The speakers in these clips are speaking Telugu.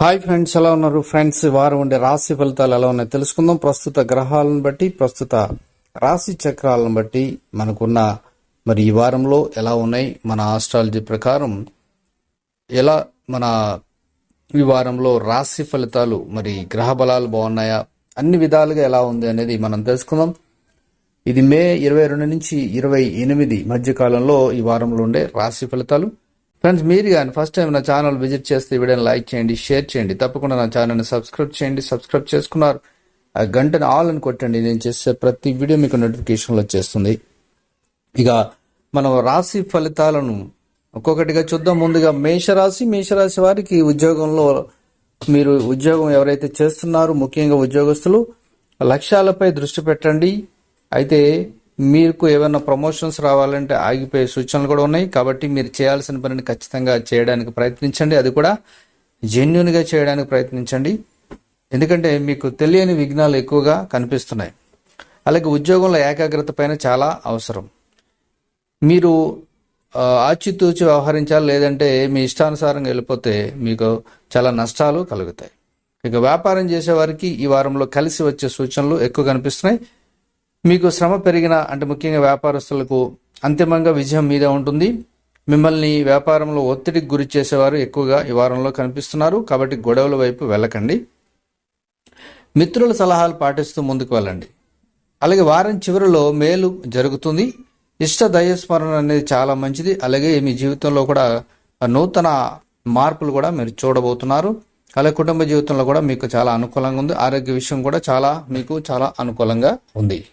హాయ్ ఫ్రెండ్స్ ఎలా ఉన్నారు? ఫ్రెండ్స్ వారు వారం ఉండే రాశి ఫలితాలు ఎలా ఉన్నాయో తెలుసుకుందాం. ప్రస్తుత గ్రహాలను బట్టి ప్రస్తుత రాశి చక్రాలను బట్టి మనకున్న మరి ఈ వారంలో ఎలా ఉన్నాయి? మన ఆస్ట్రాలజీ ప్రకారం ఎలా మన ఈ వారంలో రాశి ఫలితాలు మరి గ్రహ బలాలు బాగున్నాయా? అన్ని విధాలుగా ఎలా ఉంది అనేది మనం తెలుసుకుందాం. ఇది మే ఇరవై రెండు నుంచి ఇరవై ఎనిమిది మధ్య కాలంలో ఈ వారంలో ఉండే రాశి ఫలితాలు. ఫ్రెండ్స్ మీరు కానీ ఫస్ట్ టైం నా ఛానల్ విజిట్ చేస్తే ఈ వీడియోని లైక్ చేయండి షేర్ చేయండి. తప్పకుండా నా ఛానల్ని సబ్స్క్రైబ్ చేయండి సబ్స్క్రైబ్ చేసుకున్నారు. ఆ గంటని ఆల్ అని కొట్టండి. నేను చేసే ప్రతి వీడియో మీకు నోటిఫికేషన్లో వచ్చేస్తుంది. ఇక మనం రాశి ఫలితాలను ఒక్కొక్కటిగా చూద్దాం. ముందుగా మేషరాశి మేషరాశి వారికి ఉద్యోగంలో మీరు ఉద్యోగం ఎవరైతే చేస్తున్నారో ముఖ్యంగా ఉద్యోగస్తులు లక్ష్యాలపై దృష్టి పెట్టండి. అయితే మీకు ఏమైనా ప్రమోషన్స్ రావాలంటే ఆగిపోయే సూచనలు కూడా ఉన్నాయి. కాబట్టి మీరు చేయాల్సిన పనిని ఖచ్చితంగా చేయడానికి ప్రయత్నించండి. అది కూడా జెన్యున్గా చేయడానికి ప్రయత్నించండి. ఎందుకంటే మీకు తెలియని విఘ్నాలు ఎక్కువగా కనిపిస్తున్నాయి. అలాగే ఉద్యోగంలో ఏకాగ్రత పైన చాలా అవసరం. మీరు ఆచితూచి వ్యవహరించాలి. లేదంటే మీ ఇష్టానుసారంగా వెళ్ళిపోతే మీకు చాలా నష్టాలు కలుగుతాయి. ఇక వ్యాపారం చేసేవారికి ఈ వారంలో కలిసి వచ్చే సూచనలు ఎక్కువ కనిపిస్తున్నాయి. మీకు శ్రమ పెరిగిన అంటే ముఖ్యంగా వ్యాపారస్తులకు అంతిమంగా విజయం మీదే ఉంటుంది. మిమ్మల్ని వ్యాపారంలో ఒత్తిడికి గురి చేసేవారు ఎక్కువగా ఈ వారంలో కనిపిస్తున్నారు. కాబట్టి గొడవల వైపు వెళ్ళకండి. మిత్రుల సలహాలు పాటిస్తూ ముందుకు వెళ్ళండి. అలాగే వారం చివరిలో మేలు జరుగుతుంది. ఇష్ట దయస్మరణ అనేది చాలా మంచిది. అలాగే మీ జీవితంలో కూడా నూతన మార్పులు కూడా మీరు చూడబోతున్నారు. అలాగే కుటుంబ జీవితంలో కూడా మీకు చాలా అనుకూలంగా ఉంది. ఆరోగ్య విషయం కూడా చాలా మీకు చాలా అనుకూలంగా ఉంది.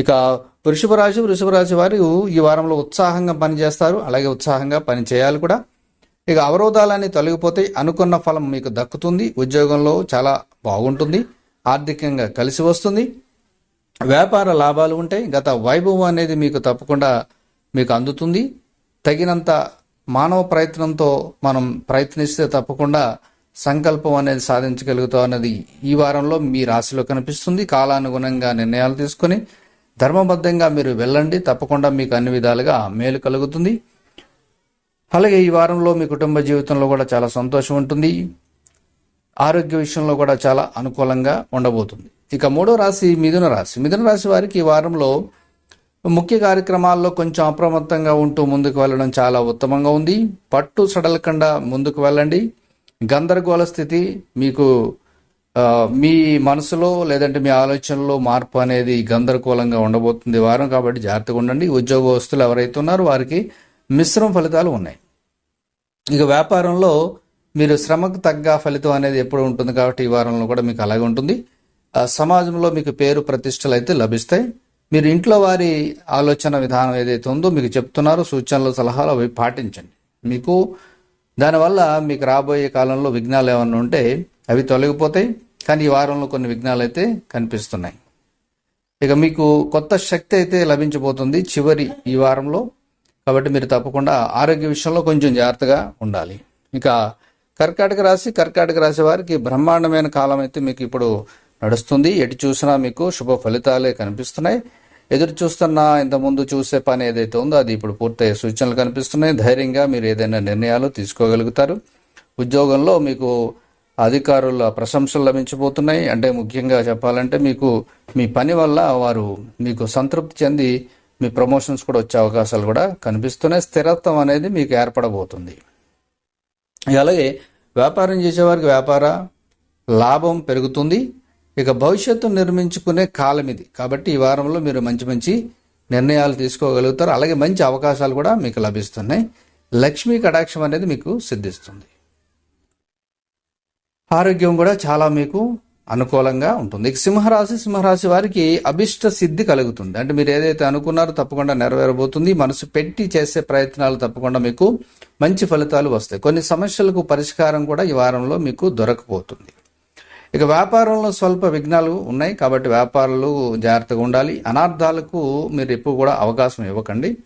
ఇక వృషభ రాశి వృషభ రాశి వారు ఈ వారంలో ఉత్సాహంగా పనిచేస్తారు. అలాగే ఉత్సాహంగా పని చేయాలి కూడా. ఇక అవరోధాలన్నీ తొలగిపోతే అనుకున్న ఫలం మీకు దక్కుతుంది. ఉద్యోగంలో చాలా బాగుంటుంది. ఆర్థికంగా కలిసి వస్తుంది. వ్యాపార లాభాలు ఉంటాయి. గత వైభవం అనేది మీకు తప్పకుండా మీకు అందుతుంది. తగినంత మానవ ప్రయత్నంతో మనం ప్రయత్నిస్తే తప్పకుండా సంకల్పం అనేది సాధించగలుగుతాం అన్నది ఈ వారంలో మీ రాశిలో కనిపిస్తుంది. కాలానుగుణంగా నిర్ణయాలు తీసుకొని ధర్మబద్ధంగా మీరు వెళ్ళండి. తప్పకుండా మీకు అన్ని విధాలుగా మేలు కలుగుతుంది. అలాగే ఈ వారంలో మీ కుటుంబ జీవితంలో కూడా చాలా సంతోషం ఉంటుంది. ఆరోగ్య విషయంలో కూడా చాలా అనుకూలంగా ఉండబోతుంది. ఇక మూడో రాశి మిథున రాశి. మిథున రాశి వారికి ఈ వారంలో ముఖ్య కార్యక్రమాల్లో కొంచెం అప్రమత్తంగా ఉంటూ ముందుకు వెళ్ళడం చాలా ఉత్తమంగా ఉంది. పట్టు సడలకుండా ముందుకు వెళ్ళండి. గందరగోళ స్థితి మీకు మీ మనసులో లేదంటే మీ ఆలోచనలో మార్పు అనేది గందరగోళంగా ఉండబోతుంది వారం కాబట్టి జాగ్రత్తగా ఉండండి. ఉద్యోగస్తులు ఎవరైతే ఉన్నారో వారికి మిశ్రమ ఫలితాలు ఉన్నాయి. ఇక వ్యాపారంలో మీరు శ్రమకు తగ్గ ఫలితం అనేది ఎప్పుడు ఉంటుంది కాబట్టి ఈ వారంలో కూడా మీకు అలాగే ఉంటుంది. ఆ, సమాజంలో మీకు పేరు ప్రతిష్టలు అయితే లభిస్తాయి. మీరు ఇంట్లో వారి ఆలోచన విధానం ఏదైతే ఉందో మీకు చెప్తున్నారో సూచనలు సలహాలు అవి పాటించండి. మీకు దానివల్ల మీకు రాబోయే కాలంలో విఘ్నాలు ఏమన్నా ఉంటే అవి తొలగిపోతాయి కానీ ఈ వారంలో కొన్ని విఘ్నాలు అయితే కనిపిస్తున్నాయి. ఇక మీకు కొత్త శక్తి అయితే లభించబోతుంది చివరి ఈ వారంలో. కాబట్టి మీరు తప్పకుండా ఆరోగ్య విషయంలో కొంచెం జాగ్రత్తగా ఉండాలి. ఇక కర్కాటక రాశి కర్కాటక రాశి వారికి బ్రహ్మాండమైన కాలం అయితే మీకు ఇప్పుడు నడుస్తుంది. ఎటు చూసినా మీకు శుభ ఫలితాలే కనిపిస్తున్నాయి. ఎదురు చూస్తున్న ఇంతకుముందు చూసే పని ఏదైతే ఉందో అది ఇప్పుడు పూర్తయ్యే సూచనలు కనిపిస్తున్నాయి. ధైర్యంగా మీరు ఏదైనా నిర్ణయాలు తీసుకోగలుగుతారు. ఉద్యోగంలో మీకు అధికారుల ప్రశంసలు లభించబోతున్నాయి. అంటే ముఖ్యంగా చెప్పాలంటే మీకు మీ పని వల్ల వారు మీకు సంతృప్తి చెంది మీ ప్రమోషన్స్ కూడా వచ్చే అవకాశాలు కూడా కనిపిస్తున్నాయి. స్థిరత్వం అనేది మీకు ఏర్పడబోతుంది. అలాగే వ్యాపారం చేసేవారికి వ్యాపార లాభం పెరుగుతుంది. ఇక భవిష్యత్తు నిర్మించుకునే కాలం ఇది. కాబట్టి ఈ వారంలో మీరు మంచి మంచి నిర్ణయాలు తీసుకోగలుగుతారు. అలాగే మంచి అవకాశాలు కూడా మీకు లభిస్తున్నాయి. లక్ష్మీ కటాక్షం అనేది మీకు సిద్ధిస్తుంది. ఆరోగ్యం కూడా చాలా మీకు అనుకూలంగా ఉంటుంది. ఇక సింహరాశి సింహరాశి వారికి అభిష్ట సిద్ధి కలుగుతుంది. అంటే మీరు ఏదైతే అనుకున్నారో తప్పకుండా నెరవేరబోతుంది. మనసు పెట్టి చేసే ప్రయత్నాలు తప్పకుండా మీకు మంచి ఫలితాలు వస్తాయి. కొన్ని సమస్యలకు పరిష్కారం కూడా ఈ వారంలో మీకు దొరకబోతుంది. ఇక వ్యాపారంలో స్వల్ప విఘ్నాలు ఉన్నాయి కాబట్టి వ్యాపారాలు జాగ్రత్తగా ఉండాలి. అనార్థాలకు మీరు ఎప్పుడు కూడా అవకాశం ఇవ్వకండి.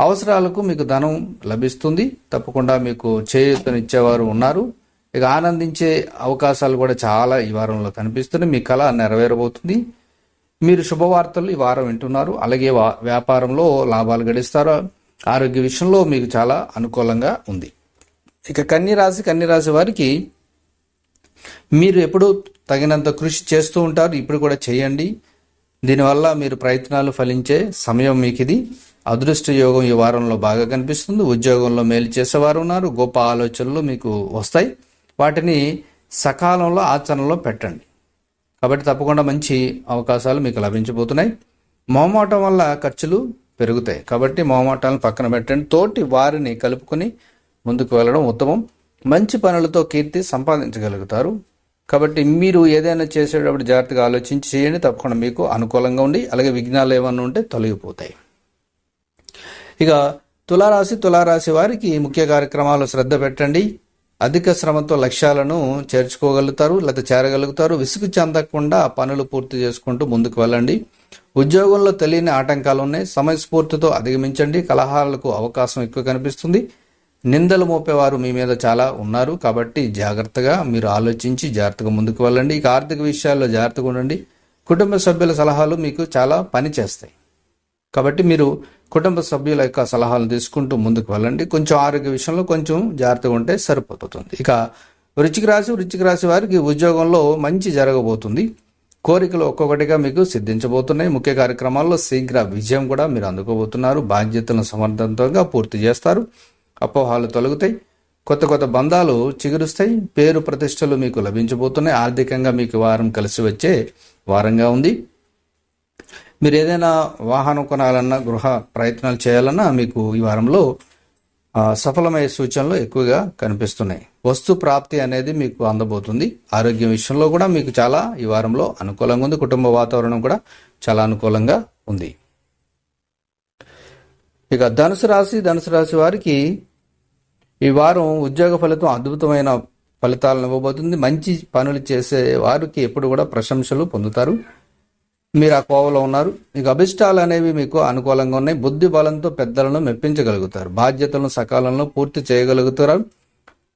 అవసరాలకు మీకు ధనం లభిస్తుంది. తప్పకుండా మీకు చేయూతనిచ్చేవారు ఉన్నారు. ఇక ఆనందించే అవకాశాలు కూడా చాలా ఈ వారంలో కనిపిస్తున్నాయి. మీ కళ నెరవేరబోతుంది. మీరు శుభవార్తలు ఈ వారం వింటున్నారు. అలాగే వ్యాపారంలో లాభాలు గడిస్తారు? ఆరోగ్య విషయంలో మీకు చాలా అనుకూలంగా ఉంది. ఇక కన్నీరాశి రాశి రాశి వారికి మీరు ఎప్పుడు తగినంత కృషి చేస్తూ ఉంటారు. ఇప్పుడు కూడా చేయండి. దీనివల్ల మీరు ప్రయత్నాలు ఫలించే సమయం మీకు ఇది అదృష్ట యోగం ఈ వారంలో బాగా కనిపిస్తుంది. ఉద్యోగంలో మేలు చేసేవారు ఉన్నారు. గొప్ప ఆలోచనలు మీకు వస్తాయి. వాటిని సకాలంలో ఆచరణలో పెట్టండి. కాబట్టి తప్పకుండా మంచి అవకాశాలు మీకు లభించబోతున్నాయి. మోమాటం వల్ల ఖర్చులు పెరుగుతాయి. కాబట్టి మోమాటాలను పక్కన పెట్టండి. తోటి వారిని కలుపుకొని ముందుకు వెళ్ళడం ఉత్తమం. మంచి పనులతో కీర్తి సంపాదించగలుగుతారు. కాబట్టి మీరు ఏదైనా చేసేటప్పుడు జాగ్రత్తగా ఆలోచించి చేయండి. తప్పకుండా మీకు అనుకూలంగా ఉండి అలాగే విఘ్నాలు ఏమన్నా ఉంటే తొలగిపోతాయి. ఇక తులారాశి తులారాశి వారికి ముఖ్య కార్యక్రమాలు శ్రద్ధ పెట్టండి. అధిక శ్రమతో లక్ష్యాలను చేర్చుకోగలుగుతారు లేదా చేరగలుగుతారు. విసుగు చెందకుండా పనులు పూర్తి చేసుకుంటూ ముందుకు వెళ్ళండి. ఉద్యోగంలో తెలియని ఆటంకాలు ఉన్నాయి సమయస్ఫూర్తితో అధిగమించండి. కలహాలకు అవకాశం ఎక్కువ కనిపిస్తుంది. నిందలు మోపేవారు మీ మీద చాలా ఉన్నారు. కాబట్టి జాగ్రత్తగా మీరు ఆలోచించి జాగ్రత్తగా ముందుకు వెళ్ళండి. ఇక ఆర్థిక విషయాల్లో జాగ్రత్తగా ఉండండి. కుటుంబ సభ్యుల సలహాలు మీకు చాలా పని చేస్తాయి కాబట్టి మీరు కుటుంబ సభ్యుల యొక్క సలహాలు తీసుకుంటూ ముందుకు వెళ్ళండి. కొంచెం ఆరోగ్య విషయంలో కొంచెం జాగ్రత్తగా ఉంటే సరిపోతుంది. ఇక వృచ్చిక రాశి వృచ్చిక రాశి వారికి ఉద్యోగంలో మంచి జరగబోతుంది. కోరికలు ఒక్కొక్కటిగా మీకు సిద్ధించబోతున్నాయి. ముఖ్య కార్యక్రమాల్లో శీఘ్ర విజయం కూడా మీరు అందుకోబోతున్నారు. బాధ్యతలను సమర్థవంతంగా పూర్తి చేస్తారు. అపోహాలు తొలగుతాయి. కొత్త కొత్త బంధాలు చిగురుస్తాయి. పేరు ప్రతిష్టలు మీకు లభించబోతున్నాయి. ఆర్థికంగా మీకు వారం కలిసి వచ్చే వారంగా ఉంది. మీరు ఏదైనా వాహనం కొనాలన్నా గృహ ప్రయత్నాలు చేయాలన్నా మీకు ఈ వారంలో సఫలమయ్యే సూచనలు ఎక్కువగా కనిపిస్తున్నాయి. వస్తు ప్రాప్తి అనేది మీకు అందబోతుంది. ఆరోగ్యం విషయంలో కూడా మీకు చాలా ఈ వారంలో అనుకూలంగా ఉంది. కుటుంబ వాతావరణం కూడా చాలా అనుకూలంగా ఉంది. ఇక ధనుసు రాశి ధనుసు రాశి వారికి ఈ వారం ఉద్యోగ ఫలితం అద్భుతమైన ఫలితాలను ఇవ్వబోతుంది. మంచి పనులు చేసే వారికి ఎప్పుడు కూడా ప్రశంసలు పొందుతారు. మీరు ఆ కోవలో ఉన్నారు. మీకు అభిష్టాలు అనేవి మీకు అనుకూలంగా ఉన్నాయి. బుద్ధి బలంతో పెద్దలను మెప్పించగలుగుతారు. బాధ్యతలను సకాలంలో పూర్తి చేయగలుగుతారు.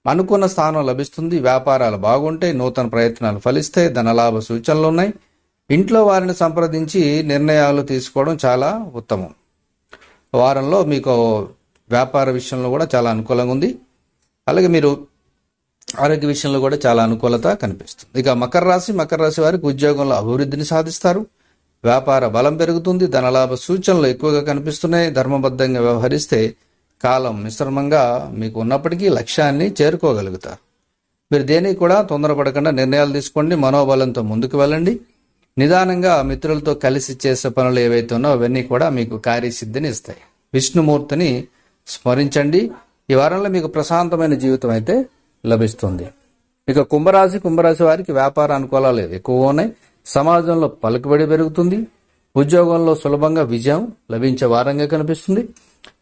అనుకున్న స్థానం లభిస్తుంది. వ్యాపారాలు బాగుంటాయి. నూతన ప్రయత్నాలు ఫలిస్తాయి ధనలాభ సూచనలు ఉన్నాయి. ఇంట్లో వారిని సంప్రదించి నిర్ణయాలు తీసుకోవడం చాలా ఉత్తమం. వారంలో మీకు వ్యాపార విషయంలో కూడా చాలా అనుకూలంగా ఉంది. అలాగే మీరు ఆరోగ్య విషయంలో కూడా చాలా అనుకూలత కనిపిస్తుంది. ఇక మకర రాశి మకర రాశి వారికి ఉద్యోగంలో అభివృద్ధిని సాధిస్తారు. వ్యాపార బలం పెరుగుతుంది ధనలాభ సూచనలు ఎక్కువగా కనిపిస్తున్నాయి. ధర్మబద్ధంగా వ్యవహరిస్తే కాలం మిశ్రమంగా మీకు ఉన్నప్పటికీ లక్ష్యాన్ని చేరుకోగలుగుతారు. మీరు దేనికి కూడా తొందరపడకుండా నిర్ణయాలు తీసుకోండి మనోబలంతో ముందుకు వెళ్ళండి. నిదానంగా మిత్రులతో కలిసి చేసే పనులు ఏవైతే ఉన్నాయో అవన్నీ కూడా మీకు కార్యసిద్ధిని ఇస్తాయి. విష్ణుమూర్తిని స్మరించండి. ఈ వారంలో మీకు ప్రశాంతమైన జీవితం అయితే లభిస్తుంది. ఇక కుంభరాశి కుంభరాశి వారికి వ్యాపార అనుకూలాలు ఎక్కువ ఉన్నాయి? సమాజంలో పలుకుబడి పెరుగుతుంది. ఉద్యోగంలో సులభంగా విజయం లభించే వారంగా కనిపిస్తుంది.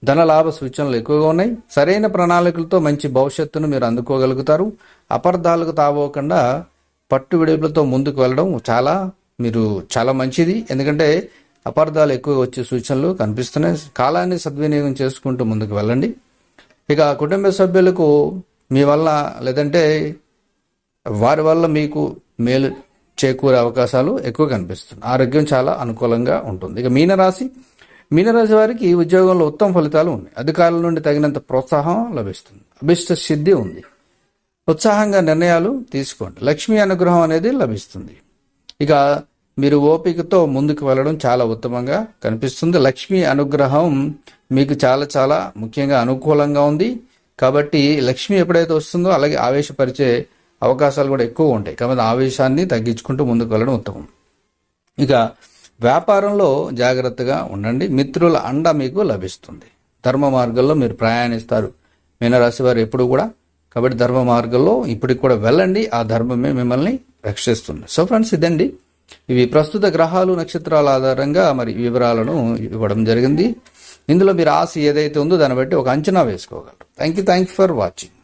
ధన లాభ సూచనలు ఎక్కువగా ఉన్నాయి. సరైన ప్రణాళికలతో మంచి భవిష్యత్తును మీరు అందుకోగలుగుతారు. అపార్థాలకు తావోకుండా పట్టు విడుపులతో ముందుకు వెళ్ళడం చాలా మీరు చాలా మంచిది. ఎందుకంటే అపార్థాలు ఎక్కువ వచ్చే సూచనలు కనిపిస్తున్నాయి. కాలాన్ని సద్వినియోగం చేసుకుంటూ ముందుకు వెళ్ళండి. ఇక కుటుంబ సభ్యులకు మీ వల్ల లేదంటే వారి వల్ల మీకు మేలు చేకూరే అవకాశాలు ఎక్కువ కనిపిస్తున్నాయి. ఆరోగ్యం చాలా అనుకూలంగా ఉంటుంది. ఇక మీనరాశి మీనరాశి వారికి ఉద్యోగంలో ఉత్తమ ఫలితాలు ఉన్నాయి. అధికారుల నుండి తగినంత ప్రోత్సాహం లభిస్తుంది. అభిష్ట సిద్ధి ఉంది. ఉత్సాహంగా నిర్ణయాలు తీసుకోండి. లక్ష్మీ అనుగ్రహం అనేది లభిస్తుంది. ఇక మీరు ఓపికతో ముందుకు వెళ్ళడం చాలా ఉత్తమంగా కనిపిస్తుంది. లక్ష్మీ అనుగ్రహం మీకు చాలా చాలా ముఖ్యంగా అనుకూలంగా ఉంది. కాబట్టి లక్ష్మి ఎప్పుడైతే వస్తుందో అలాగే ఆవేశపరిచే అవకాశాలు కూడా ఎక్కువ ఉంటాయి. కాబట్టి ఆవేశాన్ని తగ్గించుకుంటూ ముందుకు వెళ్ళడం ఉత్తమం. ఇక వ్యాపారంలో జాగ్రత్తగా ఉండండి. మిత్రుల అండ మీకు లభిస్తుంది. ధర్మ మార్గంలో మీరు ప్రయాణిస్తారు. మీనరాశి వారు ఎప్పుడు కూడా. కాబట్టి ధర్మ మార్గంలో ఇప్పటికి కూడా వెళ్ళండి. ఆ ధర్మమే మిమ్మల్ని రక్షిస్తుంది. సో ఫ్రెండ్స్ ఇదండి. ఇవి ప్రస్తుత గ్రహాలు నక్షత్రాల ఆధారంగా మరి వివరాలను ఇవ్వడం జరిగింది. ఇందులో మీరు ఆశ ఏదైతే ఉందో దాన్ని బట్టి ఒక అంచనా వేసుకోగలరు. Thank you thank you for watching